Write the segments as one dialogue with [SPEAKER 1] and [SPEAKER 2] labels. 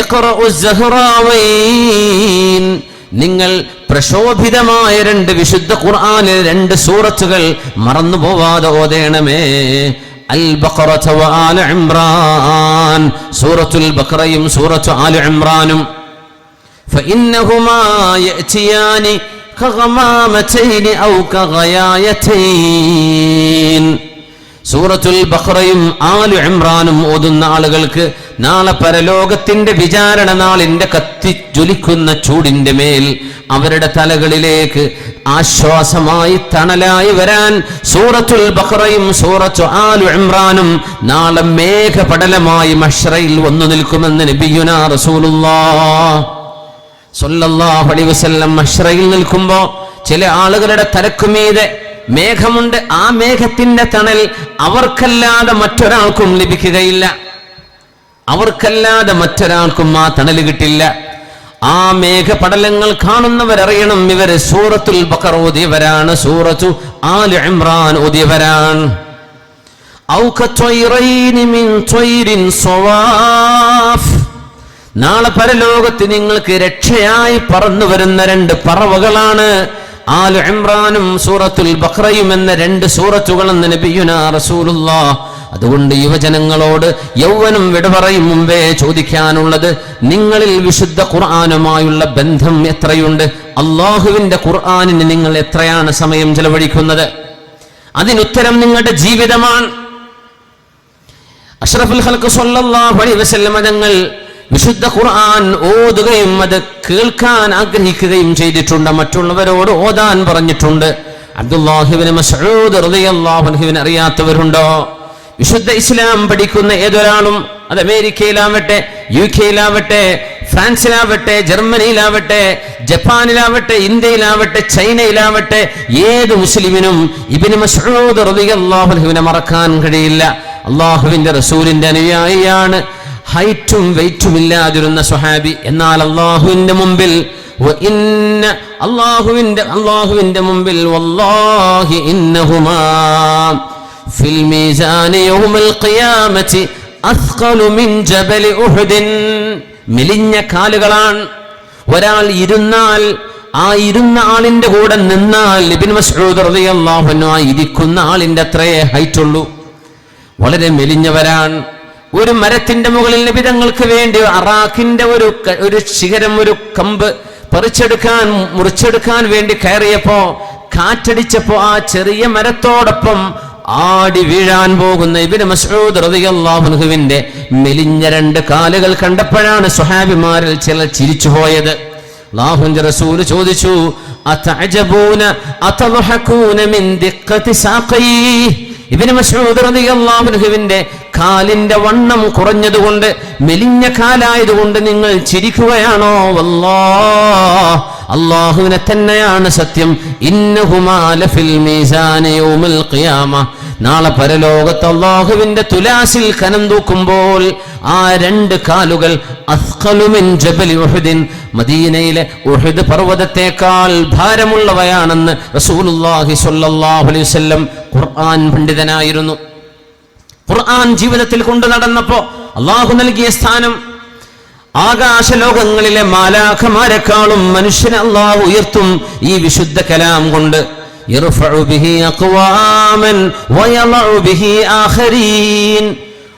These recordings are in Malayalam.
[SPEAKER 1] ഇഖ്റഉ الزهراوين. നിങ്ങൾ പ്രശോഭിതമായ രണ്ട് വിശുദ്ധ ഖുർആനിലെ രണ്ട് സൂറത്തുകൾ മറന്നു പോവാതെ ഓതേണമേ അൽ ബഖറത വ ആല ഇംറാൻ സൂറത്തുൽ ബഖറയും സൂറത്തു ആല ഇംറാനും فإنهما يأتيان كغمامتين أو كغيايتين സൂറത്തുൽ ബഖറയും ആലു ഇമ്രാനും ഓതുന്ന ആളുകൾക്ക് നാളെ പരലോകത്തിന്റെ വിചാരണ നാളിന്റെ കത്തി ജ്വലിക്കുന്ന ചൂടിന്റെ മേൽ അവരുടെ തലകളിലേക്ക് ആശ്വാസമായി തണലായി വരാൻ സൂറത്തുൽ ബഹ്റയും സൂറത്തു ആലു ഇമ്രാനും നാളെ മേഘപടലമായി മഷ്റയിൽ വന്നു നിൽക്കുമെന്ന് നബിയുന റസൂലുള്ളാ സല്ലല്ലാഹു അലൈഹി വസല്ലം മഷ്റയിൽ നിൽക്കുമ്പോൾ ചില ആളുകളുടെ തലക്കുമീതെ മേഘമുണ്ട്. ആ മേഘത്തിന്റെ തണൽ അവർക്കല്ലാതെ മറ്റൊരാൾക്കും ലഭിക്കുകയില്ല. അവർക്കല്ലാതെ മറ്റൊരാൾക്കും ആ തണൽ കിട്ടില്ല. ആ മേഘപടലങ്ങൾ കാണുന്നവരറിയണം ഇവർ സൂറത്തുൽ ബക്കർ ഓതിയവരാണ് സൂറത്തു ആൽ ഇമ്രാൻ ഓതിയവരാണ്. നാളെ പരലോകത്ത് നിങ്ങൾക്ക് രക്ഷയായി പറന്നു വരുന്ന രണ്ട് പറവകളാണ് ആലു ഇമ്രാനും സൂറത്തുൽ ബക്രയും എന്ന രണ്ട് സൂറത്തുകൾ എന്ന് നബിയുന റസൂലുള്ള അതുകൊണ്ട് യുവജനങ്ങളോട് യൗവനം വിട പറയും മുമ്പേ ചോദിക്കാനുള്ളത് നിങ്ങളിൽ വിശുദ്ധ ഖുർആാനുമായുള്ള ബന്ധം എത്രയുണ്ട്? അള്ളാഹുവിന്റെ ഖുർആാനിന് നിങ്ങൾ എത്രയാണ് സമയം ചെലവഴിക്കുന്നത്? അതിനുത്തരം നിങ്ങളുടെ ജീവിതമാണ്. അഷ്റഫുൽ ഹൽക്ക് സ്വല്ലല്ലാഹു അലൈഹി വസല്ലമ തങ്ങൾ വിശുദ്ധ ഖുർആൻ ഓതുകയും അത് കേൾക്കാൻ ആഗ്രഹിക്കുകയും ചെയ്തിട്ടുണ്ട്. മറ്റുള്ളവരോട് ഓതാൻ പറഞ്ഞിട്ടുണ്ട്. അബ്ദുല്ലാഹിബിന് റളിയല്ലാഹു അൻഹുവിനെ അറിയാത്തവരുണ്ടോ? വിശുദ്ധ ഇസ്ലാം പഠിക്കുന്ന ഏതൊരാളും അത് അമേരിക്കയിലാവട്ടെ യു കെയിലാവട്ടെ ഫ്രാൻസിലാവട്ടെ ജർമ്മനിയിലാവട്ടെ ജപ്പാനിലാവട്ടെ ഇന്ത്യയിലാവട്ടെ ചൈനയിലാവട്ടെ ഏത് മുസ്ലിമിനും ഇബിന് മസൂദ് അൻഹുവിനെ മറക്കാൻ കഴിയില്ല. അള്ളാഹുവിന്റെ റസൂലിന്റെ അനുയായിയാണ്. ഹൈറ്റും വെയിറ്റും ഇല്ലാതിരുന്ന സുഹാബി എന്നാൽ അള്ളാഹുവിന്റെ മുമ്പിൽ അള്ളാഹുവിന്റെ അള്ളാഹുവിന്റെ മുമ്പിൽ വല്ലാഹി ഇന്നഹുമാ. ഫിൽ മീസാനി യൗമൽ ഖിയാമത്തി അസ്ഖലു മിൻ ജബലി ഉഹുദിൻ മെലിഞ്ഞ കാലുകളാണ്. ഒരാൾ ഇരുന്നാൽ ആ ഇരുന്ന ആളിന്റെ കൂടെ നിന്നാൽ ഇബ്നു മസ്ഊദ് റളിയല്ലാഹു അൻഹു ആ ഇരിക്കുന്ന ആളിന്റെ അത്രയേ ഹൈറ്റ് ഉള്ളൂ. വളരെ മെലിഞ്ഞവരാണ്. ഒരു മരത്തിന്റെ മുകളിൽ നിബിതങ്ങൾക്ക് വേണ്ടി അറാഖിന്റെ ഒരു ഒരു ശിഖരം ഒരു കമ്പ് പറിച്ചെടുക്കാൻ മുറിച്ചെടുക്കാൻ വേണ്ടി കയറിയപ്പോ കാറ്റടിച്ചപ്പോ ആ ചെറിയ മരത്തോടൊപ്പം ആടി വീഴാൻ പോകുന്ന ഇബിന് മസൂദ് റളിയല്ലാഹുവിന്റെ മെലിഞ്ഞ രണ്ട് കാലുകൾ കണ്ടപ്പോഴാണ് സ്വഹാബിമാരിൽ ചിലർ ചിരിച്ചുപോയത്. അള്ളാഹുവിന്റെ റസൂൽ ചോദിച്ചു ഇബ്നു മസ്ഊദ് റളിയല്ലാഹു അൻഹുവിന്റെ കാലിന്റെ വണ്ണം കുറഞ്ഞതുകൊണ്ട് മെലിഞ്ഞ കാലായതുകൊണ്ട് നിങ്ങൾ ചിരിക്കുകയാണോ? വല്ലാഹ് അള്ളാഹുവിനെ തന്നെയാണ് സത്യം. ഇന്നഹുമാ ഫിൽ മീസാന യൗമൽ ഖിയാമ. നാളെ പരലോകത്ത് അള്ളാഹുവിന്റെ തുലാസിൽ കനം തൂക്കുമ്പോൾ ആ രണ്ട് കാലുകൾ മദീനയിലെ ഉഹദ് പർവതത്തെക്കാൾ ഭാരമുള്ളവയാണെന്ന് റസൂലുള്ളാഹി സ്വല്ലല്ലാഹു അലൈഹി വസല്ലം ഖുർആൻ പണ്ഡിതനായിരുന്നു. ഖുർആൻ ജീവിതത്തിൽ കൊണ്ടു നടന്നപ്പോ അള്ളാഹു നൽകിയ സ്ഥാനം ആകാശലോകങ്ങളിലെ മാലാഖമാരെക്കാളും മനുഷ്യനെ അള്ളാഹു ഉയർത്തും ഈ വിശുദ്ധ കലാം കൊണ്ട്.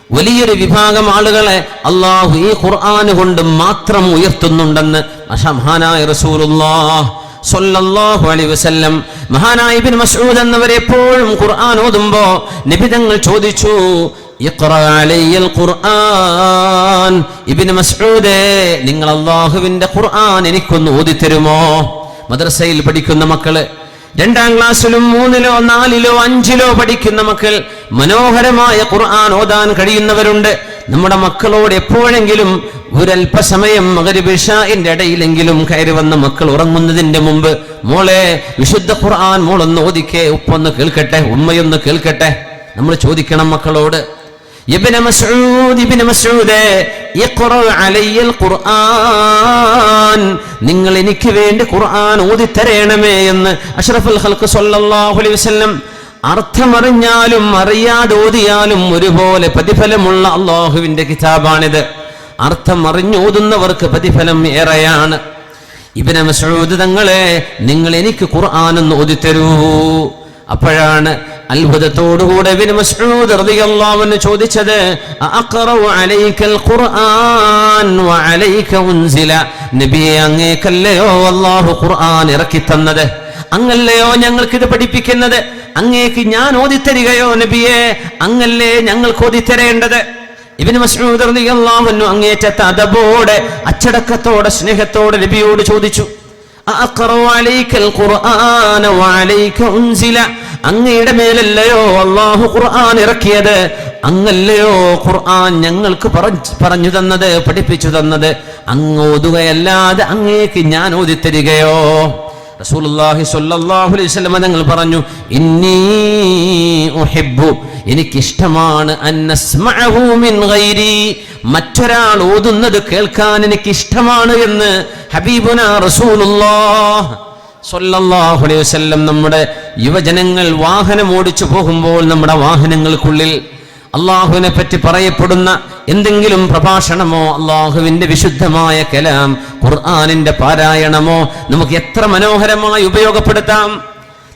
[SPEAKER 1] വലിയൊരു വിഭാഗം ആളുകളെ അള്ളാഹു ഈ ഖുർആന് കൊണ്ട് മാത്രം ഉയർത്തുന്നുണ്ടെന്ന് അഷംഹാനായ റസൂലുള്ളാഹ് സൊല്ലാഹു അലി വസ്ല്ലം മഹാനായിബിൻ മസൂദ് എന്നവർ എപ്പോഴും ഖുർആൻ ഓതുമ്പോ നിബിതങ്ങൾ ചോദിച്ചു ഖുർആൻ. ഇബിൻ മസൂദേ നിങ്ങൾ അള്ളാഹുവിന്റെ ഖുർആൻ എനിക്കൊന്ന് ഓതിത്തരുമോ? മദ്രസയിൽ പഠിക്കുന്ന മക്കൾ രണ്ടാം ക്ലാസ്സിലും മൂന്നിലോ നാലിലോ അഞ്ചിലോ പഠിക്കുന്ന മക്കൾ മനോഹരമായ ഖുർആൻ ഓതാൻ കഴിയുന്നവരുണ്ട്. നമ്മുടെ മക്കളോട് എപ്പോഴെങ്കിലും ഒരല്പസമയം മകരിബിഷാന്റെ ഇടയിലെങ്കിലും കയറി വന്ന മക്കൾ ഉറങ്ങുന്നതിന്റെ മുമ്പ് മോളെ വിശുദ്ധ ഖുർആൻ മോളൊന്ന് ഓദിക്കേ ഉപ്പൊന്ന് കേൾക്കട്ടെ ഉമ്മയൊന്ന് കേൾക്കട്ടെ. നമ്മൾ ചോദിക്കണം മക്കളോട് ഇബ്നു മസ്ഊദ് ഇബ്നു മസ്ഊദേ ഇഖ്റഉ അലയ്യൽ ഖുർആൻ നിങ്ങൾ എനിക്ക് വേണ്ടി ഖുർആൻ ഓതി തരണമേ എന്ന് അഷ്റഫുൽ ഖൽഖ് സല്ലല്ലാഹു അലൈഹി വസല്ലം അർത്ഥമറിഞ്ഞാലും അറിയാതെ ഓതിയാലും ഒരുപോലെ പ്രതിഫലമുള്ള അള്ളാഹുവിന്റെ കിതാബാണിത്. അർത്ഥം അറിഞ്ഞോതുന്നവർക്ക് പ്രതിഫലം ഏറെയാണ്. ഇബിന മസൂദ് തങ്ങളെ നിങ്ങൾ എനിക്ക് ഖുർആാനെന്ന് ഓതിത്തരൂ. അപ്പോഴാണ് അത്ഭുതത്തോടുകൂടെ മസ്ഊദ് ചോദിച്ചത് അലൈക്കൽ ഖുർആൻ വഅലൈക ഉൻസില. അങ്ങേക്കല്ലയോ അല്ലാഹു ഖുർആൻ ഇറക്കി തന്നത് അങ്ങല്ലയോ ഞങ്ങൾക്ക് ഇത് പഠിപ്പിക്കുന്നത്? അങ്ങേക്ക് ഞാൻ ഓതിത്തരികയോ നബിയെ അങ്ങല്ലേ ഞങ്ങൾക്ക് ഓതിത്തരേണ്ടത്? ഇബിന് മസ്ഊദ് റളിയല്ലാഹു അൻഹു അങ്ങേറ്റത്തെ അതബോടെ അച്ചടക്കത്തോടെ സ്നേഹത്തോടെ നബിയോട് ചോദിച്ചു. അങ്ങയുടെ മേലല്ലയോ അള്ളാഹു ഖുർആൻ ഇറക്കിയത്? അങ്ങല്ലയോ ഖുർആൻ ഞങ്ങൾക്ക് പറഞ്ഞു തന്നത് പഠിപ്പിച്ചു തന്നത്? അങ്ങ് ഓതുകയല്ലാതെ അങ്ങേക്ക് ഞാൻ ഓതിത്തരികയോ? റസൂലുള്ളാഹി സ്വല്ലല്ലാഹു അലൈഹി വസല്ലം തങ്ങൾ പറഞ്ഞു ഇന്നി ഉഹിബ്ബു എനിക്കിഷ്ടമാണ് മിൻ ഗൈരി മറ്റൊരാൾ ഓതുന്നത് കേൾക്കാൻ എനിക്ക് ഇഷ്ടമാണ് എന്ന് ഹബീബുന റസൂലുള്ളാഹ് സ്വല്ലല്ലാഹു അലൈഹി വസല്ലം നമ്മുടെ യുവജനങ്ങൾ വാഹനം ഓടിച്ചു പോകുമ്പോൾ നമ്മുടെ വാഹനങ്ങൾക്കുള്ളിൽ അള്ളാഹുവിനെ പറ്റി പറയപ്പെടുന്ന എന്തെങ്കിലും പ്രഭാഷണമോ അള്ളാഹുവിന്റെ വിശുദ്ധമായ കലാം ഖുർആാനിന്റെ പാരായണമോ നമുക്ക് എത്ര മനോഹരമായി ഉപയോഗപ്പെടുത്താം?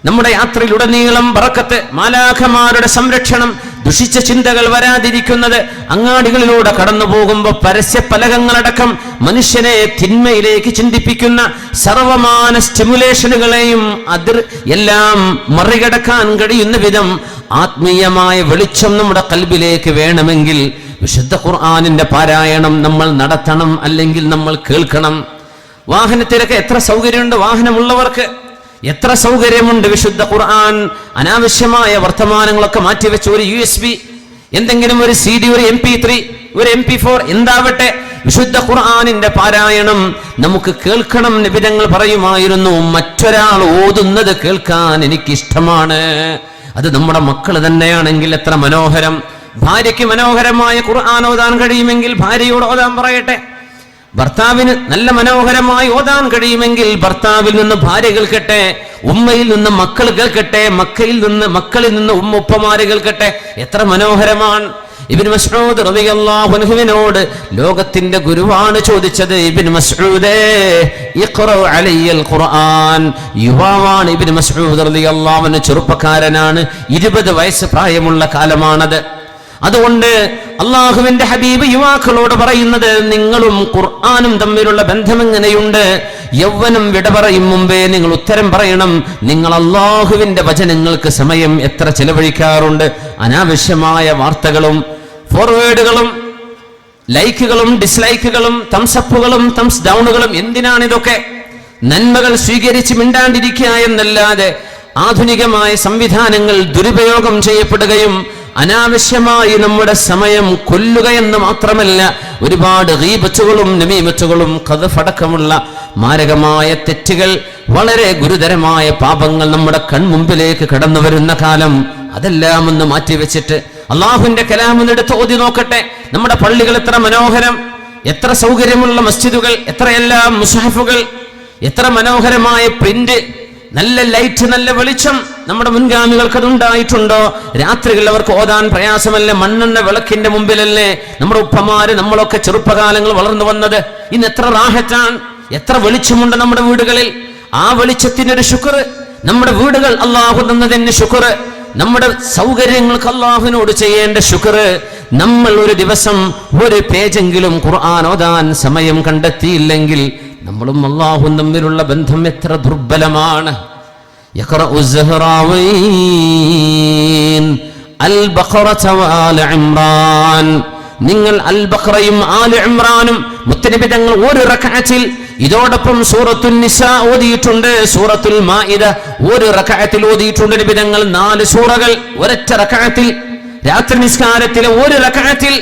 [SPEAKER 1] നമ്മുടെ യാത്രയിലുടനീളം പറക്കത്ത് മാലാഖമാരുടെ സംരക്ഷണം ദുഷിച്ച ചിന്തകൾ വരാതിരിക്കുന്നത് അങ്ങാടികളിലൂടെ കടന്നു പോകുമ്പോൾ പരസ്യ പലകങ്ങളടക്കം മനുഷ്യനെ തിന്മയിലേക്ക് ചിന്തിപ്പിക്കുന്ന സർവമാന സ്റ്റിമുലേഷനുകളെയും അതിർ എല്ലാം മറികടക്കാൻ കഴിയുന്ന വിധം ആത്മീയമായ വെളിച്ചം നമ്മുടെ കൽബിലേക്ക് വേണമെങ്കിൽ വിശുദ്ധ ഖുർആാനിന്റെ പാരായണം നമ്മൾ നടത്തണം അല്ലെങ്കിൽ നമ്മൾ കേൾക്കണം. വാഹനത്തിലൊക്കെ എത്ര സൗകര്യമുണ്ട് വാഹനമുള്ളവർക്ക്? എത്ര സൗകര്യമുണ്ട് വിശുദ്ധ ഖുർആൻ? അനാവശ്യമായ വർത്തമാനങ്ങളൊക്കെ മാറ്റിവെച്ച് ഒരു യു എസ് ബി എന്തെങ്കിലും ഒരു സി ഡി ഒരു എം പി ത്രീ ഒരു എം പി ഫോർ എന്താവട്ടെ? വിശുദ്ധ ഖുർആാനിന്റെ പാരായണം നമുക്ക് കേൾക്കണം നിബിധങ്ങൾ പറയുമായിരുന്നു. മറ്റൊരാൾ ഓതുന്നത് കേൾക്കാൻ എനിക്കിഷ്ടമാണ്. അത് നമ്മുടെ മക്കൾ തന്നെയാണെങ്കിൽ എത്ര മനോഹരം. ഭാര്യയ്ക്ക് മനോഹരമായ ഖുർആൻ ഓതാൻ കഴിയുമെങ്കിൽ ഭാര്യയോട് ഓതാൻ പറയട്ടെ. ഭർത്താവിന് നല്ല മനോഹരമായി ഓതാൻ കഴിയുമെങ്കിൽ ഭർത്താവിൽ നിന്ന് ഭാര്യ കേൾക്കട്ടെ ഉമ്മയിൽ നിന്ന് മക്കൾ കേൾക്കട്ടെ മക്കയിൽ നിന്ന് മക്കളിൽ നിന്ന് ഉമ്മ ഉപ്പമാര് കേൾക്കട്ടെ. എത്ര മനോഹരമാണ്. ഇബിൻ മസ്ഊദ് റളിയല്ലാഹു അൻഹുവിനോട് ലോകത്തിന്റെ ഗുരുവാണ് ചോദിച്ചത് ഇബിൻ മസ്ഊദേ ഇഖ്റഉ അലയ്യൽ ഖുർആൻ. യുവാവാണ് ഇബിൻ മസ്ഊദ് റളിയല്ലാഹു അൻഹു ചെറുപ്പക്കാരനാണ്. ഇരുപത് വയസ്സ് പ്രായമുള്ള കാലമാണത്. അതുകൊണ്ട് അള്ളാഹുവിന്റെ ഹബീബ് യുവാക്കളോട് പറയുന്നത് നിങ്ങളും ഖുർആാനും തമ്മിലുള്ള ബന്ധം എങ്ങനെയുണ്ട് യൗവനം വിട പറയും മുമ്പേ നിങ്ങൾ ഉത്തരം പറയണം. നിങ്ങൾ അള്ളാഹുവിന്റെ വചനങ്ങൾക്ക് സമയം എത്ര ചെലവഴിക്കാറുണ്ട്? അനാവശ്യമായ വാർത്തകളും ഫോർവേഡുകളും ലൈക്കുകളും ഡിസ്ലൈക്കുകളും തംസപ്പുകളും തംസ് ഡൗണുകളും എന്തിനാണ് ഇതൊക്കെ? നന്മകൾ സ്വീകരിച്ച് മിണ്ടാണ്ടിരിക്കുക എന്നല്ലാതെ ആധുനികമായ സംവിധാനങ്ങൾ ദുരുപയോഗം ചെയ്യപ്പെടുകയും അനാവശ്യമായി നമ്മുടെ സമയം കൊല്ലുക എന്ന് മാത്രമല്ല ഒരുപാട് റീബച്ചുകളും നമീമച്ചുകളും കഥഫടക്കമുള്ള മാരകമായ തെറ്റുകൾ വളരെ ഗുരുതരമായ പാപങ്ങൾ നമ്മുടെ കൺമുമ്പിലേക്ക് കടന്നു വരുന്ന കാലം. അതെല്ലാം ഒന്ന് മാറ്റിവെച്ചിട്ട് അള്ളാഹുവിന്റെ കലാമെന്നെടുത്ത് ഓതി നോക്കട്ടെ. നമ്മുടെ പള്ളികൾ എത്ര മനോഹരം എത്ര സൗകര്യമുള്ള മസ്ജിദുകൾ എത്രയെല്ലാം മുസാഫുകൾ എത്ര മനോഹരമായ പ്രിന്റ് നല്ല ലൈറ്റ് നല്ല വെളിച്ചം നമ്മുടെ മുൻഗാമികൾക്ക് അതുണ്ടായിട്ടുണ്ടോ? രാത്രികളിൽ അവർക്ക് ഓതാൻ പ്രയാസമല്ലേ? മണ്ണെണ്ണ വിളക്കിന്റെ മുമ്പിലല്ലേ നമ്മുടെ ഉപ്പമാര് നമ്മളൊക്കെ ചെറുപ്പകാലങ്ങൾ വളർന്നു വന്നത്? ഇന്ന് എത്ര റാഹറ്റാണ് എത്ര വെളിച്ചമുണ്ട് നമ്മുടെ വീടുകളിൽ? ആ വെളിച്ചത്തിനൊരു ശുക്ർ. നമ്മുടെ വീടുകൾ അള്ളാഹു തന്നതിന് ശുക്ർ. നമ്മുടെ സൗകര്യങ്ങൾക്ക് അള്ളാഹുവിനോട് ചെയ്യേണ്ട ശുക്ർ. നമ്മൾ ഒരു ദിവസം ഒരു പേജെങ്കിലും ഖുർആൻ ഓതാൻ സമയം കണ്ടെത്തിയില്ലെങ്കിൽ നമ്മളും അള്ളാഹും തമ്മിലുള്ള ബന്ധം എത്ര ദുർബലമാണ്. يقرأ الزهراوين البقرة وآل عمران നിങ്ങൾ അൽ ബഖറയും ആലു ഇമ്രാനും മുത്തനബി തങ്ങൾ ഒരു റക്അത്തിൽ ഇതോടൊപ്പം സൂറത്തുൽ നിസ ഓതിയിട്ടുണ്ട് സൂറത്തുൽ മാഇദ ഒരു റക്അത്തിൽ ഓതിയിട്ടുണ്ട് നബി തങ്ങൾ നാല് സൂറകൾ ഒരൊറ്റ റക്അത്തിൽ രാത്രി നിസ്കാരത്തിലെ ഒരു റക്അത്തിൽ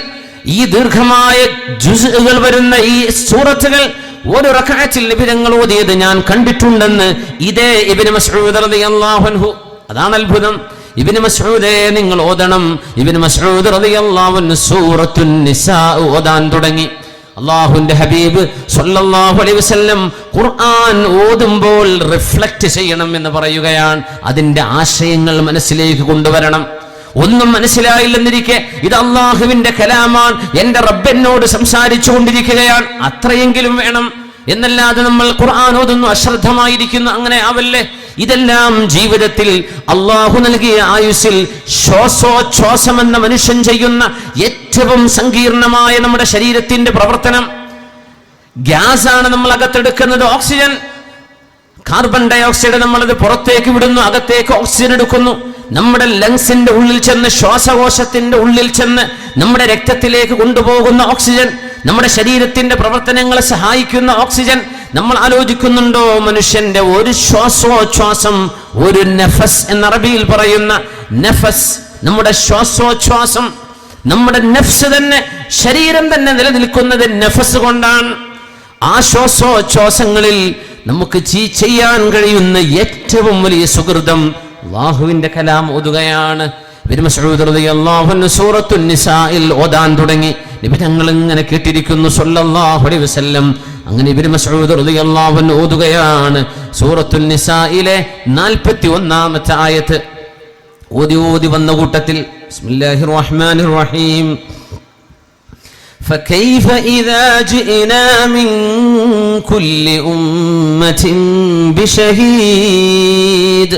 [SPEAKER 1] ഈ ദീർഘമായ ജുസുകൾ വരുന്ന ഈ സൂറത്തുകൾ ഒരു റക്കാറ്റിൽ നബി ഓതിയത് ഞാൻ കണ്ടിട്ടുണ്ടെന്ന് ഇതേ ഇബിന് മസ്ഊദ് റളിയല്ലാഹു അൻഹു. അതാണ് അത്ഭുതം. ഇബിന് മസ്ഊദേ നിങ്ങൾ ഓതണം. ഇബിന് മസ്ഊദ് റളിയല്ലാഹു അൻഹു സൂറത്തുൻ നിസാ ഓതാൻ തുടങ്ങി. അള്ളാഹുവിന്റെ ഹബീബ് സല്ലല്ലാഹു അലൈഹി വസല്ലം ഖുർആൻ ഓതുമ്പോൾ റിഫ്ലക്ട് ചെയ്യണം എന്ന് പറയുകയാണ്. അതിന്റെ ആശയങ്ങൾ മനസ്സിലേക്ക് കൊണ്ടുവരണം. ഒന്നും മനസ്സിലായില്ലെന്നിരിക്കെ ഇത് അള്ളാഹുവിന്റെ കലാമാണ്. എന്റെ റബ്ബെന്നോട് സംസാരിച്ചു കൊണ്ടിരിക്കുകയാണ് അത്രയെങ്കിലും വേണം. എന്നല്ലാതെ നമ്മൾ ഖുർആൻ അശ്രദ്ധമായിരിക്കുന്നു അങ്ങനെ ആവല്ലേ? ഇതെല്ലാം ജീവിതത്തിൽ അള്ളാഹു നൽകിയ ആയുസ്സിൽ ശ്വാസോച്ഛ്വാസം എന്ന മനുഷ്യൻ ചെയ്യുന്ന ഏറ്റവും സങ്കീർണമായ നമ്മുടെ ശരീരത്തിന്റെ പ്രവർത്തനം. ഗ്യാസ് ആണ് നമ്മൾ അകത്തെടുക്കുന്നത് ഓക്സിജൻ. കാർബൺ ഡയോക്സൈഡ് നമ്മളത് പുറത്തേക്ക് വിടുന്നു അകത്തേക്ക് ഓക്സിജൻ എടുക്കുന്നു. നമ്മുടെ ലങ്സിന്റെ ഉള്ളിൽ ചെന്ന് ശ്വാസകോശത്തിന്റെ ഉള്ളിൽ ചെന്ന് നമ്മുടെ രക്തത്തിലേക്ക് കൊണ്ടുപോകുന്ന ഓക്സിജൻ നമ്മുടെ ശരീരത്തിന്റെ പ്രവർത്തനങ്ങളെ സഹായിക്കുന്ന ഓക്സിജൻ നമ്മൾ ആലോചിക്കുന്നുണ്ടോ? മനുഷ്യന്റെ ഒരു ശ്വാസോച്ഛ്വാസം ഒരു നെഫസ് എന്ന അറബിയിൽ പറയുന്ന നെഫസ് നമ്മുടെ ശ്വാസോച്ഛ്വാസം നമ്മുടെ നെഫ്സ് തന്നെ ശരീരം തന്നെ നിലനിൽക്കുന്നത് നെഫസ് കൊണ്ടാണ്. ആ ശ്വാസോച്ഛ്വാസങ്ങളിൽ നമുക്ക് ചെയ്യാൻ കഴിയുന്ന ഏറ്റവും വലിയ സുഹൃതം അള്ളാഹുവിന്റെ കലാം ഓതുകയാണ് ഇബ്നു മസ്ഊദ് റളിയല്ലാഹു അൻഹു സൂറത്തുൻ നിസായിൽ ഓതാൻ തുടങ്ങി നബി തങ്ങൾ ഇങ്ങനെ കേട്ടിരിക്കുന്നു സല്ലല്ലാഹു അലൈഹി വസല്ലം അങ്ങനെ ഇബ്നു മസ്ഊദ് റളിയല്ലാഹു അൻഹു ഓതുകയാണ് സൂറത്തുൻ നിസായിലെ 41ാമത്തെ ആയത്ത് ഓതി ഓതി വന്ന കൂട്ടത്തിൽ ബിസ്മില്ലാഹിർ റഹ്മാനിർ റഹീം فكيف إذا جئنا من كل أمة بشهيد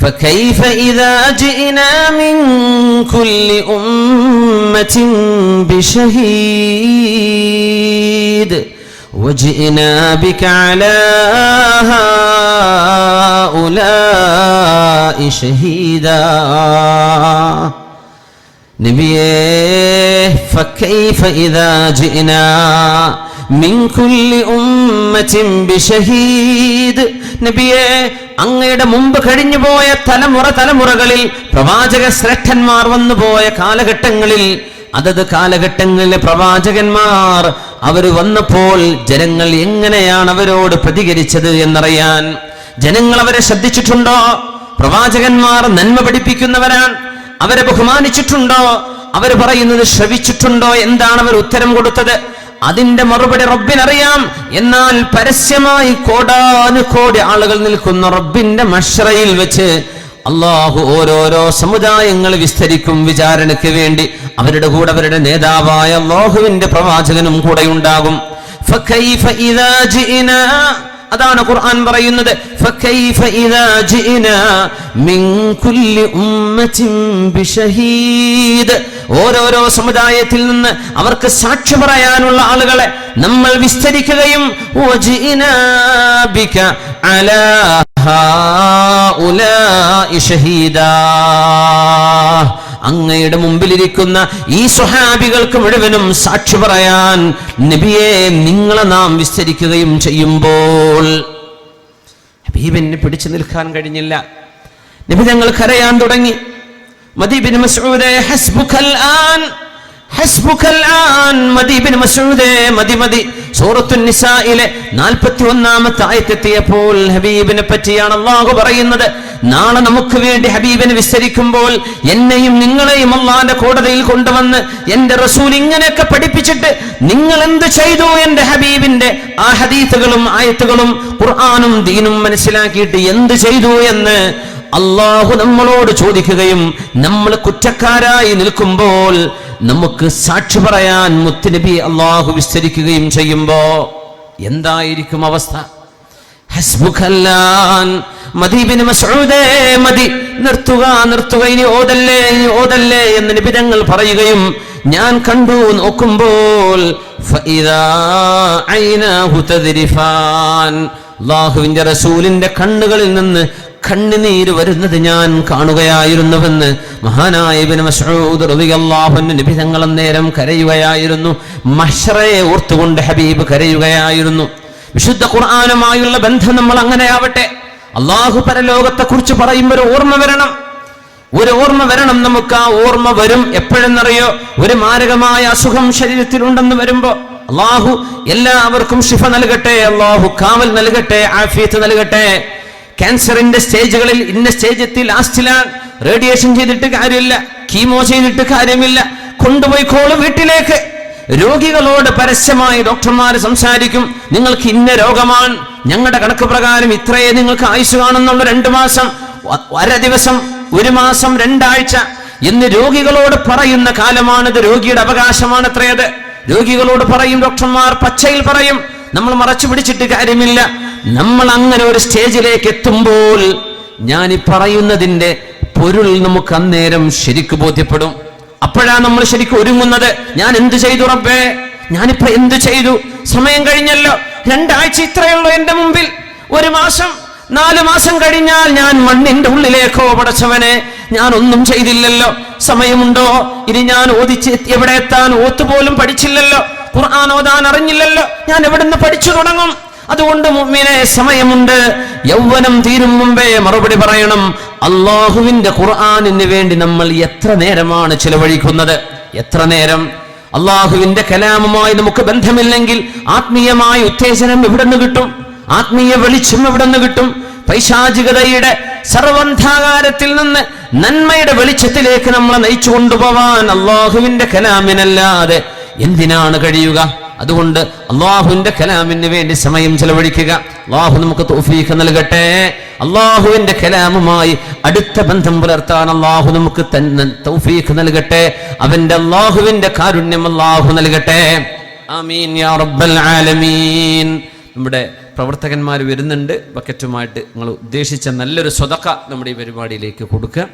[SPEAKER 1] فكيف إذا جئنا من كل أمة بشهيد وجئنا بك على هؤلاء شهيدا نبيه فكيف إذا جئنا من كل أمة بشهيد نبيه അങ്ങയുടെ മുമ്പ് കഴിഞ്ഞുപോയ തലമുറ തലമുറകളിൽ പ്രവാചക ശ്രേഷ്ഠന്മാർ വന്നുപോയ കാലഘട്ടങ്ങളിൽ അതത് കാലഘട്ടങ്ങളിലെ പ്രവാചകന്മാർ അവർ വന്നപ്പോൾ ജനങ്ങൾ എങ്ങനെയാണ് അവരോട് പ്രതികരിച്ചത് എന്നറിയാൻ. ജനങ്ങൾ അവരെ ശ്രദ്ധിച്ചിട്ടുണ്ടോ? പ്രവാചകന്മാർ നന്മ പഠിപ്പിക്കുന്നവരാണ്. അവരെ ബഹുമാനിച്ചിട്ടുണ്ടോ? അവർ പറയുന്നത് ശ്രവിച്ചിട്ടുണ്ടോ? എന്താണ് അവർ ഉത്തരം കൊടുത്തത്? അതിന്റെ മറുപടി റബ്ബിനറിയാം. എന്നാൽ പരസ്യമായി കോടാനുകോടി ആളുകൾ നിൽക്കുന്ന റബ്ബിന്റെ മഷറയിൽ വെച്ച് അള്ളാഹു ഓരോരോ സമുദായങ്ങൾ വിസ്തരിക്കും വിചാരണയ്ക്ക് വേണ്ടി. അവരുടെ കൂടെ അവരുടെ നേതാവായ അള്ളാഹുവിന്റെ പ്രവാചകനും കൂടെ ഉണ്ടാകും. അതാണ് ഖുർആൻ പറയുന്നത് فكيف إذا جئنا من كل أمة بشهيد ഓരോരോ സമുദായത്തിൽ നിന്ന് അവർക്ക് സാക്ഷി പറയാനുള്ള ആളുകളെ നമ്മൾ വിസ്തരിക്കുകയും وجئنا بك على هؤلاء شهيدا അങ്ങയുടെ മുമ്പിലിരിക്കുന്ന ഈ സ്വഹാബികൾക്ക് മുഴുവനും സാക്ഷി പറയാൻ നബിയെ നിങ്ങളെ നാം വിസ്തരിക്കുകയും ചെയ്യുമ്പോൾ ഹബീബിന് പിടിച്ചു നിൽക്കാൻ കഴിഞ്ഞില്ല. നബി ഞങ്ങൾ കരയാൻ തുടങ്ങി. മദീബിൻ മസൂദ് ഹസ്ബുഖൽ ആൻ ഹസ്ബുക്കൽ ആൻ മദീബിന് മസ്ഊദേ മതി മതി. സൂറത്തുൻ നിസായിലെ 41ാമത്തെ ആയത്തെത്തിയപ്പോൾ ഹബീബിനെ പറ്റിയാണ് അള്ളാഹു പറയുന്നത്. നാളെ നമുക്ക് വേണ്ടി ഹബീബിനെ വിസ്തരിക്കുമ്പോൾ എന്നെയും നിങ്ങളെയും അള്ളാന്റെ കോടതിയിൽ കൊണ്ടുവന്ന് എന്റെ റസൂൽ ഇങ്ങനെയൊക്കെ പഠിപ്പിച്ചിട്ട് നിങ്ങൾ എന്ത് ചെയ്തു എന്റെ ഹബീബിന്റെ ആ ഹദീത്തുകളും ആയത്തുകളും ഖുർആാനും ദീനും മനസ്സിലാക്കിയിട്ട് എന്ത് ചെയ്തു എന്ന് അള്ളാഹു നമ്മളോട് ചോദിക്കുകയും നമ്മൾ കുറ്റക്കാരായി നിൽക്കുമ്പോൾ നമുക്ക് സാക്ഷി പറയാൻ മുത്തുനബി അള്ളാഹു വിസ്തരിക്കുകയും ചെയ്യുമ്പോ എന്തായിരിക്കും അവസ്ഥ? മതി നിർത്തുക നിർത്തുക ഇനി ഓതല്ലേ ഓതല്ലേ എന്ന് നിബിതങ്ങൾ പറയുകയും ഞാൻ കണ്ടു നോക്കുമ്പോൾ അള്ളാഹുവിന്റെ റസൂലിന്റെ കണ്ണുകളിൽ നിന്ന് കണ്ണുനീര് വരുന്നത് ഞാൻ കാണുകയായിരുന്നുവെന്ന് മഹാനായ ഇബ്നു റളിയല്ലാഹു അൻഹു നബി നേരം കരയുകയായിരുന്നു. മഹ്ശറയെ ഓർത്തുകൊണ്ട് ഹബീബ് കരയുകയായിരുന്നു. വിശുദ്ധ ഖുർആനുമായുള്ള ബന്ധം നമ്മൾ അങ്ങനെ ആവട്ടെ അള്ളാഹു പരലോകത്തെക്കുറിച്ച് പറയുമ്പോൾ ഒരു ഓർമ്മ വരണം. ഒരു ഓർമ്മ വരണം നമുക്ക്. ആ ഓർമ്മ വരും എപ്പോഴെന്നറിയോ? ഒരു മാരകമായ അസുഖം ശരീരത്തിലുണ്ടെന്ന് വരുമ്പോ അള്ളാഹു എല്ലാവർക്കും ശിഫ നൽകട്ടെ. അള്ളാഹു കാവൽ നൽകട്ടെ. ആഫിയത്ത് നൽകട്ടെ. ക്യാൻസറിന്റെ സ്റ്റേജുകളിൽ ഇന്ന സ്റ്റേജ് എത്തി ലാസ്റ്റിലാണ് റേഡിയേഷൻ ചെയ്തിട്ട് കാര്യമില്ല കീമോ ചെയ്തിട്ട് കാര്യമില്ല. കൊണ്ടുപോയിക്കോളൂ വീട്ടിലേക്ക്. രോഗികളോട് പരസ്യമായി ഡോക്ടർമാർ സംസാരിക്കും. നിങ്ങൾക്ക് ഇന്ന രോഗമാണ്. ഞങ്ങളുടെ കണക്ക് പ്രകാരം ഇത്രയേ നിങ്ങൾക്ക് ആയുസ് കാണുന്നുള്ള രണ്ടു മാസം. ഒര ദിവസം ഒരു മാസം രണ്ടാഴ്ച. എന്ന് രോഗികളോട് പറയുന്ന കാലമാണിത്. രോഗിയുടെ അവകാശമാണ് അത്രയത് രോഗികളോട് പറയും ഡോക്ടർമാർ പച്ചയിൽ പറയും. നമ്മൾ മറച്ചു പിടിച്ചിട്ട് കാര്യമില്ല. നമ്മൾ അങ്ങനെ ഒരു സ്റ്റേജിലേക്ക് എത്തുമ്പോൾ ഞാൻ ഈ പറയുന്നതിന്റെ പൊരുൾ നമുക്ക് അന്നേരം ശരിക്ക് ബോധ്യപ്പെടും. അപ്പോഴാണ് നമ്മൾ ശരിക്കും ഒരുങ്ങുന്നത്. ഞാൻ എന്ത് ചെയ്തു റബ്ബേ? ഞാനിപ്പോ എന്ത് ചെയ്തു? സമയം കഴിഞ്ഞല്ലോ. രണ്ടാഴ്ച ഇത്രയുള്ളൂ എന്റെ മുമ്പിൽ. ഒരു മാസം നാല് മാസം കഴിഞ്ഞാൽ ഞാൻ മണ്ണിന്റെ ഉള്ളിലേക്കോ പടച്ചവനെ ഞാൻ ഒന്നും ചെയ്തില്ലല്ലോ. സമയമുണ്ടോ? ഇനി ഞാൻ ഓദിച്ച് എവിടെ എത്താൻ ഓത്തുപോലും പഠിച്ചില്ലല്ലോ. ഖുർആൻ ഓതാൻ അറിഞ്ഞില്ലല്ലോ. ഞാൻ എവിടുന്ന് പഠിച്ചു തുടങ്ങും? അതുകൊണ്ട് മുമ്മിനെ സമയമുണ്ട്. യൗവനം തീരും മുമ്പേ മറുപടി പറയണം. അള്ളാഹുവിന്റെ ഖുർആാനിന് വേണ്ടി നമ്മൾ എത്ര നേരമാണ് ചിലവഴിക്കുന്നത്? എത്ര നേരം? അള്ളാഹുവിന്റെ കലാമുമായി നമുക്ക് ബന്ധമില്ലെങ്കിൽ ആത്മീയമായ ഉത്തേജനം എവിടെ നിന്ന് കിട്ടും? ആത്മീയ വെളിച്ചം എവിടെ നിന്ന് കിട്ടും? പൈശാചികതയുടെ സർവന്ധാകാരത്തിൽ നിന്ന് നന്മയുടെ വെളിച്ചത്തിലേക്ക് നമ്മളെ നയിച്ചു കൊണ്ടുപോവാൻ അള്ളാഹുവിന്റെ കലാമിനല്ലാതെ എന്തിനാണ് കഴിയുക? അതുകൊണ്ട് അള്ളാഹുവിന്റെ കലാമിന് വേണ്ടി സമയം ചെലവഴിക്കുക. അള്ളാഹു നമുക്ക് തോഫീഖ് നൽകട്ടെ. അള്ളാഹുവിന്റെ കലാമുമായി അടുത്ത ബന്ധം പുലർത്താൻ അള്ളാഹു നമുക്ക് തന്നെ തൗഫീഖ് നൽകട്ടെ. അവന്റെ അള്ളാഹുവിന്റെ കാരുണ്യം അള്ളാഹു നൽകട്ടെ. ആമീൻ യാ റബ്ബൽ ആലമീൻ. നമ്മുടെ പ്രവർത്തകന്മാർ വരുന്നുണ്ട്. ബക്കറ്റുമായിട്ട് നിങ്ങൾ ഉദ്ദേശിച്ച നല്ലൊരു സ്വതക്ക നമ്മുടെ ഈ പരിപാടിയിലേക്ക് കൊടുക്കുക.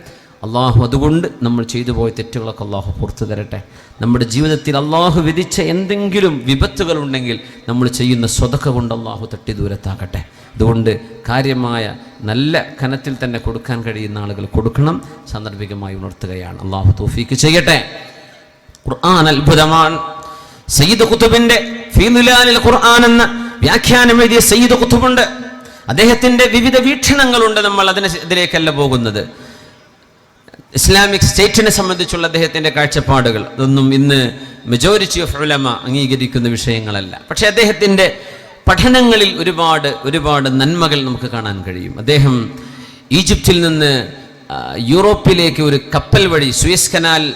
[SPEAKER 1] അള്ളാഹു അതുകൊണ്ട് നമ്മൾ ചെയ്തു പോയ തെറ്റുകളൊക്കെ അള്ളാഹു പുറത്തു തരട്ടെ. നമ്മുടെ ജീവിതത്തിൽ അള്ളാഹു വിധിച്ച എന്തെങ്കിലും വിപത്തുകൾ ഉണ്ടെങ്കിൽ നമ്മൾ ചെയ്യുന്ന സ്വതക്ക കൊണ്ട് അള്ളാഹു തട്ടി ദൂരത്താക്കട്ടെ അതുകൊണ്ട് കാര്യമായ നല്ല കനത്തിൽ തന്നെ കൊടുക്കാൻ കഴിയുന്ന ആളുകൾ കൊടുക്കണം സാന്ദർഭികമായി ഉണർത്തുകയാണ്. അള്ളാഹു തോഫീക്ക് ചെയ്യട്ടെ. ഖുർആൻ അത്ഭുതമാണ്. സയ്യിദ് കുത്തുബിന്റെ ഫീനുലാലിൽ ഖുർആൻ എന്ന വ്യാഖ്യാനം എഴുതിയ സയ്യിദ് കുത്തുബുണ്ട് അദ്ദേഹത്തിന്റെ വിവിധ വീക്ഷണങ്ങളുണ്ട് നമ്മൾ അതിന് ഇതിലേക്കല്ല പോകുന്നത്. ഇസ്ലാമിക് സ്റ്റേറ്റിനെ സംബന്ധിച്ചുള്ള അദ്ദേഹത്തിന്റെ കാഴ്ചപ്പാടുകൾ. അതൊന്നും ഇന്ന് മെജോറിറ്റി ഓഫ് ഉലമ അംഗീകരിക്കുന്ന വിഷയങ്ങളല്ല. പക്ഷേ അദ്ദേഹത്തിന്റെ പഠനങ്ങളിൽ ഒരുപാട് ഒരുപാട് നന്മകൾ നമുക്ക് കാണാൻ കഴിയും. അദ്ദേഹം ഈജിപ്തിൽ നിന്ന് യൂറോപ്പിലേക്ക് ഒരു കപ്പൽ വഴി സുയസ് കനാൽ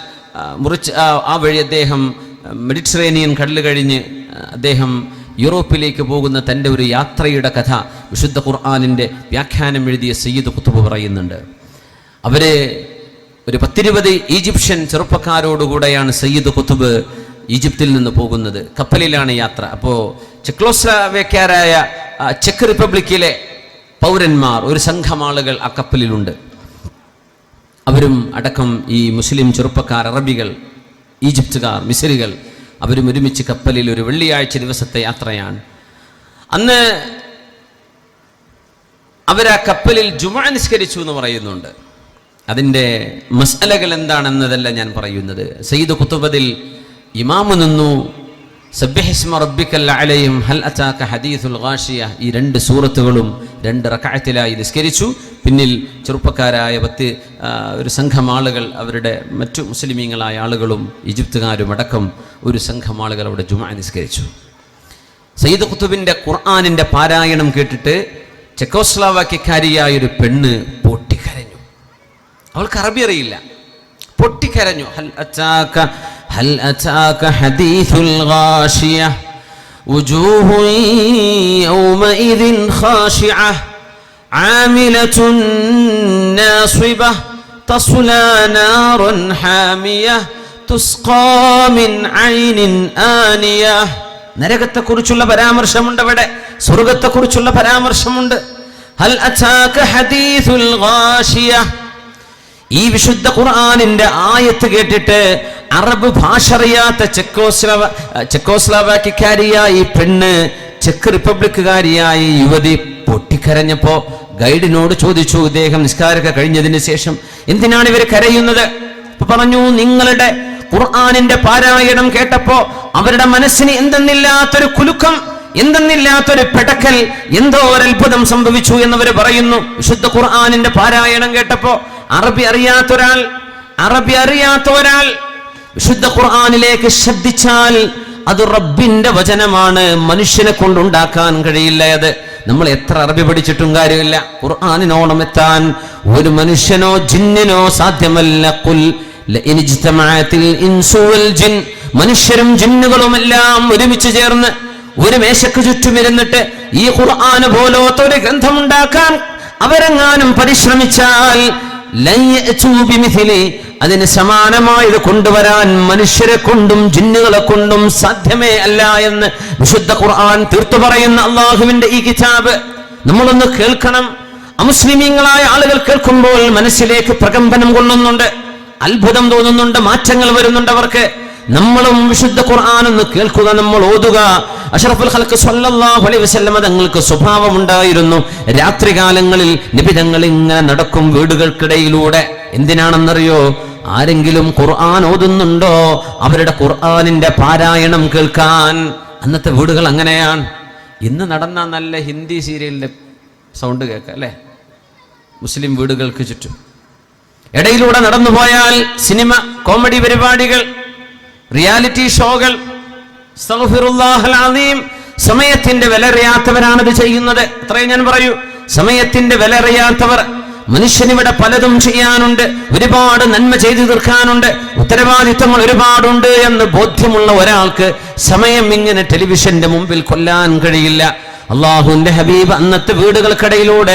[SPEAKER 1] മുറിച്ച് ആ വഴി അദ്ദേഹം മെഡിറ്ററേനിയൻ കടൽ കഴിഞ്ഞ് അദ്ദേഹം യൂറോപ്പിലേക്ക് പോകുന്ന തന്റെ ഒരു യാത്രയുടെ കഥ വിശുദ്ധ ഖുർആാനിന്റെ വ്യാഖ്യാനം എഴുതിയ സയ്യിദ് കുത്തുബ് പറയുന്നുണ്ട്. അവർ ഒരു പത്തിരുപത് ഈജിപ്ഷ്യൻ ചെറുപ്പക്കാരോടുകൂടെയാണ് സയ്യിദ് കുത്തുബ് ഈജിപ്തിൽ നിന്ന് പോകുന്നത്. കപ്പലിലാണ് യാത്ര. അപ്പോൾ ചെക്ലോസ്ലാവേക്കാരായ ചെക്ക് റിപ്പബ്ലിക്കിലെ പൗരന്മാർ ഒരു സംഘം ആളുകൾ ആ കപ്പലിലുണ്ട്. അവരും അടക്കം ഈ മുസ്ലിം ചെറുപ്പക്കാർ അറബികൾ ഈജിപ്തുകാർ മിസരികൾ അവരും ഒരുമിച്ച് കപ്പലിൽ ഒരു വെള്ളിയാഴ്ച ദിവസത്തെ യാത്രയാണ്. അന്ന് അവരാ കപ്പലിൽ ജുമാ നിസ്കരിച്ചു എന്ന് പറയുന്നുണ്ട്. അതിന്റെ മസലകൾ എന്താണെന്നതല്ല ഞാൻ പറയുന്നത്. സയ്യിദ് കുത്തുബദിൽ ഇമാമു നിന്നു സബ്യഹിസ്മ റബ്ബിക്കൽ ഹൽ അച്ചാക്ക ഹദീസുൽ ഗാഷിയ ഈ രണ്ട് സൂറത്തുകളും രണ്ട് റക്കായത്തിലായി നിസ്കരിച്ചു. പിന്നിൽ ചെറുപ്പക്കാരായ പത്ത് ഒരു സംഘം ആളുകൾ അവരുടെ മറ്റു മുസ്ലിമീങ്ങളായ ആളുകളും ഈജിപ്തുകാരും അടക്കം ഒരു സംഘം ആളുകൾ അവിടെ ജുമാ നിസ്കരിച്ചു. സയ്യിദ് ഖുത്തുബിന്റെ ഖുർആാനിന്റെ പാരായണം കേട്ടിട്ട് ചെക്കോസ്ലാവാക്യക്കാരിയായ ഒരു പെണ്ണ് പൊട്ടിക്കരഞ്ഞു അവൾക്ക് അറബി അറിയില്ല പൊട്ടിക്കരഞ്ഞു ഹൽ അറ്റാക ഹൽ അറ്റാക ഹദീസുൽ ഗാഷിയ وجوه يومئذ خاشعة عاملة ناصبة تصلى نارا حامية تسقى من عين آنية നരകത്തെക്കുറിച്ചുള്ള പരാമർശമുണ്ട് അവിടെ സ്വർഗത്തെക്കുറിച്ചുള്ള പരാമർശമുണ്ട് ഹൽ അറ്റാക ഹദീസുൽ ഗാഷിയ ഈ വിശുദ്ധ ഖുർആാനിന്റെ ആയത്ത് കേട്ടിട്ട് അറബ് ഭാഷ അറിയാത്ത ചെക്കോസ്ലവ ഈ പെണ്ണ് ചെക്ക് റിപ്പബ്ലിക്കുകാരിയായ യുവതി പൊട്ടിക്കരഞ്ഞപ്പോ ഗൈഡിനോട് ചോദിച്ചു ഇദ്ദേഹം നിസ്കാരമൊക്കെ കഴിഞ്ഞതിന് ശേഷം എന്തിനാണ് ഇവർ കരയുന്നത്? പറഞ്ഞു നിങ്ങളുടെ ഖുർആാനിന്റെ പാരായണം കേട്ടപ്പോ അവരുടെ മനസ്സിന് എന്തെന്നില്ലാത്തൊരു കുലുക്കം എന്തെന്നില്ലാത്തൊരു പെടക്കൽ എന്തോ ഒരു അത്ഭുതം സംഭവിച്ചു എന്നവർ പറയുന്നു. വിശുദ്ധ ഖുർആാനിന്റെ പാരായണം കേട്ടപ്പോ അറബി അറിയാത്ത ഒരാൾ അറബി അറിയാത്ത ഒരാൾ വിശുദ്ധ ഖുർആാനിലേക്ക് ശ്രദ്ധിച്ചാൽ അത് റബ്ബിന്റെ വചനമാണ്. മനുഷ്യനെ കൊണ്ടുണ്ടാക്കാൻ കഴിയില്ല അത്. നമ്മൾ എത്ര അറബി പഠിച്ചിട്ടും കാര്യമില്ല. ഖുർആാനിനോണം എത്താൻ ഒരു മനുഷ്യനോ ജിന്നിനോ സാധ്യമല്ല. കുൽ മനുഷ്യരും ജിന്നുകളുമെല്ലാം ഒരുമിച്ച് ചേർന്ന് ഒരു മേശക്ക് ചുറ്റും ഇരുന്നിട്ട് ഈ ഖുർആാന് പോലോത്ത ഒരു ഗ്രന്ഥമുണ്ടാക്കാൻ അവരെങ്ങാനും പരിശ്രമിച്ചാൽ. അതിന് സമാനമായത് കൊണ്ടുവരാൻ മനുഷ്യരെ കൊണ്ടും ജിന്നുകളെ കൊണ്ടും സാധ്യമേ അല്ല എന്ന് വിശുദ്ധ ഖുർആൻ തീർത്തു പറയുന്ന അള്ളാഹുവിന്റെ ഈ കിതാബ്. നമ്മളൊന്ന് കേൾക്കണം. അമുസ്ലിമീങ്ങളായ ആളുകൾ കേൾക്കുമ്പോൾ മനസ്സിലേക്ക് പ്രകമ്പനം കൊള്ളുന്നുണ്ട്. അത്ഭുതം തോന്നുന്നുണ്ട്. മാറ്റങ്ങൾ വരുന്നുണ്ട് അവർക്ക്. നമ്മളും വിശുദ്ധ ഖുർആൻ ഒന്ന് കേൾക്കുക നമ്മൾ ഓതുക. അഷറഫുൽ ഖൽക്ക് സല്ലല്ലാഹു അലൈഹി വസല്ലം തങ്ങൾക്ക് സ്വഭാവമുണ്ടായിരുന്നു. രാത്രികാലങ്ങളിൽ നിബിതങ്ങൾ ഇങ്ങനെ നടക്കും വീടുകൾക്കിടയിലൂടെ. എന്തിനാണെന്നറിയോ? ആരെങ്കിലും ഖുർആൻ ഓതുന്നുണ്ടോ? അവരുടെ ഖുർആനിന്റെ പാരായണം കേൾക്കാൻ. അന്നത്തെ വീടുകൾ അങ്ങനെയാണ്. ഇന്ന് നടന്ന നല്ല ഹിന്ദി സീരിയലിന്റെ സൗണ്ട് കേൾക്കാം അല്ലേ? മുസ്ലിം വീടുകൾക്ക് ചുറ്റും. ഇടയിലൂടെ നടന്നുപോയാൽ സിനിമ കോമഡി പരിപാടികൾ റിയാലിറ്റി ഷോകൾ. സമയത്തിന്റെ വിലറിയാത്തവരാണ് ഇത് ചെയ്യുന്നത് അത്രയും ഞാൻ പറയൂ സമയത്തിന്റെ വിലറിയാത്തവർ മനുഷ്യനിവിടെ പലതും ചെയ്യാനുണ്ട് ഒരുപാട് നന്മ ചെയ്തു തീർക്കാനുണ്ട് ഉത്തരവാദിത്തങ്ങൾ ഒരുപാടുണ്ട് എന്ന് ബോധ്യമുള്ള ഒരാൾക്ക് സമയം ഇങ്ങനെ ടെലിവിഷന്റെ മുമ്പിൽ കൊല്ലാൻ കഴിയില്ല അള്ളാഹുവിന്റെ ഹബീബ് അന്നത്തെ വീടുകൾക്കിടയിലൂടെ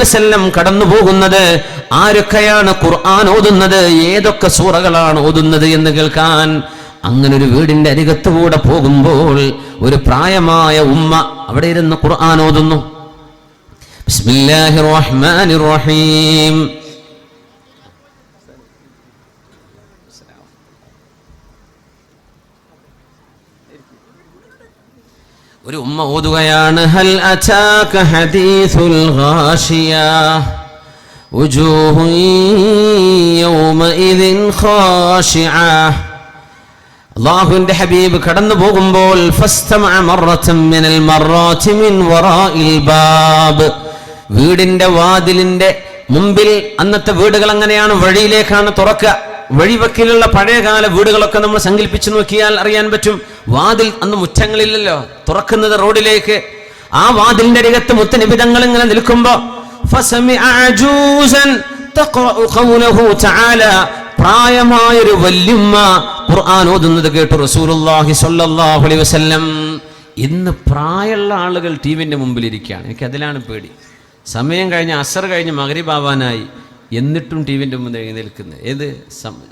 [SPEAKER 1] വസല്ലം കടന്നു പോകുന്നത് ആരൊക്കെയാണ് ഖുർആൻ ഓതുന്നത്? ഏതൊക്കെ സൂറകളാണ് ഓതുന്നത് എന്ന് കേൾക്കാൻ അങ്ങനെ ഒരു വീടിന്റെ അരികത്തുകൂടെ പോകുമ്പോൾ ഒരു പ്രായമായ ഉമ്മ അവിടെ ഇരുന്ന് ഖുർആൻ ഓതുന്നു. ബിസ്മില്ലാഹിർ റഹ്മാനിർ റഹീം. ഒരു ഉമ്മ ഓതുകയാണ് ഹൽ അതാക ഹദീസുൽ ഗാഷിയ وجوه يومئذ خاشعة അള്ളാഹുവിന്റെ ഹബീബ് കടന്നു പോകുമ്പോൾ ഫസ്തമഅ മറത്തൻ മിനൽ മറാത്തി മിൻ വറാഇൽ ബാബ് വീടിന്റെ വാതിലിന്റെ മുമ്പിൽ അന്നത്തെ വീടുകൾ അങ്ങനെയാണ് വഴിയിലേക്കാണ് തുറക്കുക വഴിവക്കിലുള്ള പഴയകാല വീടുകളൊക്കെ നമ്മൾ സങ്കല്പിച്ചു നോക്കിയാൽ അറിയാൻ പറ്റും വാതിൽ അന്ന് മുറ്റങ്ങളില്ലല്ലോ. തുറക്കുന്നത് റോഡിലേക്ക്. ആ വാതിലിന്റെ അരികത്ത് മുത്തനിബിതങ്ങൾ ഇങ്ങനെ നിൽക്കുമ്പോ പ്രായമായൊരു വല്യമ്മ ഖുർആൻ ഓതുന്നത് കേട്ടു റസൂലുള്ളാഹി സ്വല്ലല്ലാഹു അലൈഹി വസല്ലം. ഇന്ന് പ്രായമുള്ള ആളുകൾ ടി വിന്റെ മുമ്പിലിരിക്കുകയാണ്. എനിക്ക് അതിലാണ് പേടി. സമയം കഴിഞ്ഞ് അസർ കഴിഞ്ഞ് മകരിബാവാനായി എന്നിട്ടും ടി മുമ്പിൽ എഴുന്നേൽക്കുന്നത് ഏത്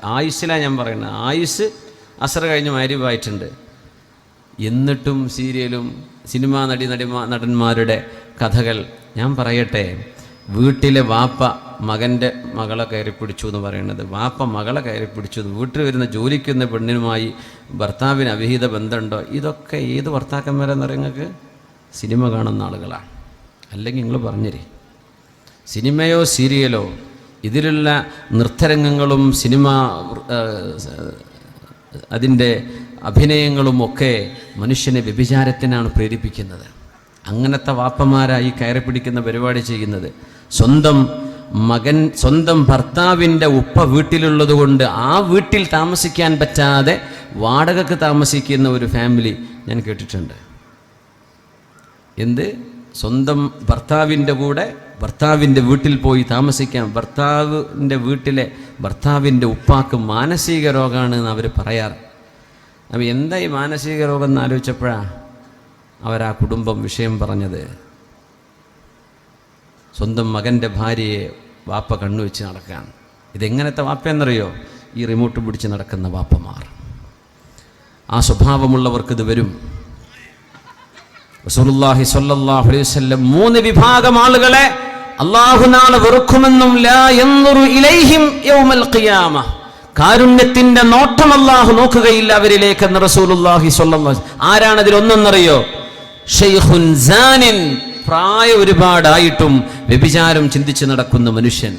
[SPEAKER 1] ആയുസ്സിലാണ് ഞാൻ പറയുന്നത്. ആയുസ് അസർ കഴിഞ്ഞ് മകരിബായിട്ടുണ്ട് എന്നിട്ടും സീരിയലും സിനിമാ നടി നടിമാ നടന്മാരുടെ കഥകൾ ഞാൻ പറയട്ടെ. വീട്ടിലെ വാപ്പ മകന്റെ മകളെ കയറി പിടിച്ചു എന്ന് പറയുന്നത്. വാപ്പ മകളെ കയറി പിടിച്ചു. വീട്ടിൽ വരുന്ന ജോലിക്കുന്ന പെണ്ണിനുമായി ഭർത്താവിന് അവിഹിത ബന്ധമുണ്ടോ? ഇതൊക്കെ ഏത് ഭർത്താക്കന്മാരെന്ന് പറയുന്നത് സിനിമ കാണുന്ന ആളുകളാണ്. അല്ലെങ്കിൽ നിങ്ങൾ പറഞ്ഞേരി സിനിമയോ സീരിയലോ? ഇതിലുള്ള നൃത്തരംഗങ്ങളും സിനിമ അതിന്റെ അഭിനയങ്ങളും ഒക്കെ മനുഷ്യനെ വ്യഭിചാരത്തിനാണ് പ്രേരിപ്പിക്കുന്നത്. അങ്ങനത്തെ വാപ്പമാരായി കയറി പിടിക്കുന്ന പരിപാടി ചെയ്യുന്നത്. സ്വന്തം മകൻ സ്വന്തം ഭർത്താവിന്റെ ഉപ്പ വീട്ടിലുള്ളത് കൊണ്ട് ആ വീട്ടിൽ താമസിക്കാൻ പറ്റാതെ വാടകക്ക് താമസിക്കുന്ന ഒരു ഫാമിലി ഞാൻ കേട്ടിട്ടുണ്ട്. എന്ത്? സ്വന്തം ഭർത്താവിന്റെ കൂടെ ഭർത്താവിന്റെ വീട്ടിൽ പോയി താമസിക്കാൻ ഭർത്താവിന്റെ വീട്ടിലെ ഭർത്താവിന്റെ ഉപ്പാക്ക് മാനസിക രോഗമാണ് അവർ പറയാറ്. അപ്പം എന്താ ഈ മാനസിക രോഗം എന്ന് ആലോചിച്ചപ്പോഴാണ് അവരാ കുടുംബം വിഷയം പറഞ്ഞത്. സ്വന്തം മകന്റെ ഭാര്യയെ വാപ്പ കണ്ണുവെച്ച് നടക്കുകയാണ് ഇതെങ്ങനത്തെ വാപ്പയെന്നറിയോ? ഈ റിമോട്ട് പിടിച്ച് നടക്കുന്ന വാപ്പമാർ. ആ സ്വഭാവമുള്ളവർക്കിത് വരും. റസൂലുള്ളാഹി സ്വല്ലല്ലാഹു അലൈഹി വസല്ലം മൂന്ന് വിഭാഗം ആളുകളെ അള്ളാഹു നാളെ വെറുക്കുമെന്നും ലാ യൻദുറു ഇലൈഹിം യൗമൽ ഖിയാമ. കാരുണ്യത്തിന്റെ നോട്ടം അള്ളാഹു നോക്കുകയില്ല അവരിലേക്ക് എന്ന് അലൈഹി വസല്ലം. ആരാണ് അതിൽ ഒന്നെന്നറിയോ പ്രായം ഒരുപാടായിട്ടും വ്യഭിചാരം ചിന്തിച്ച് നടക്കുന്ന മനുഷ്യൻ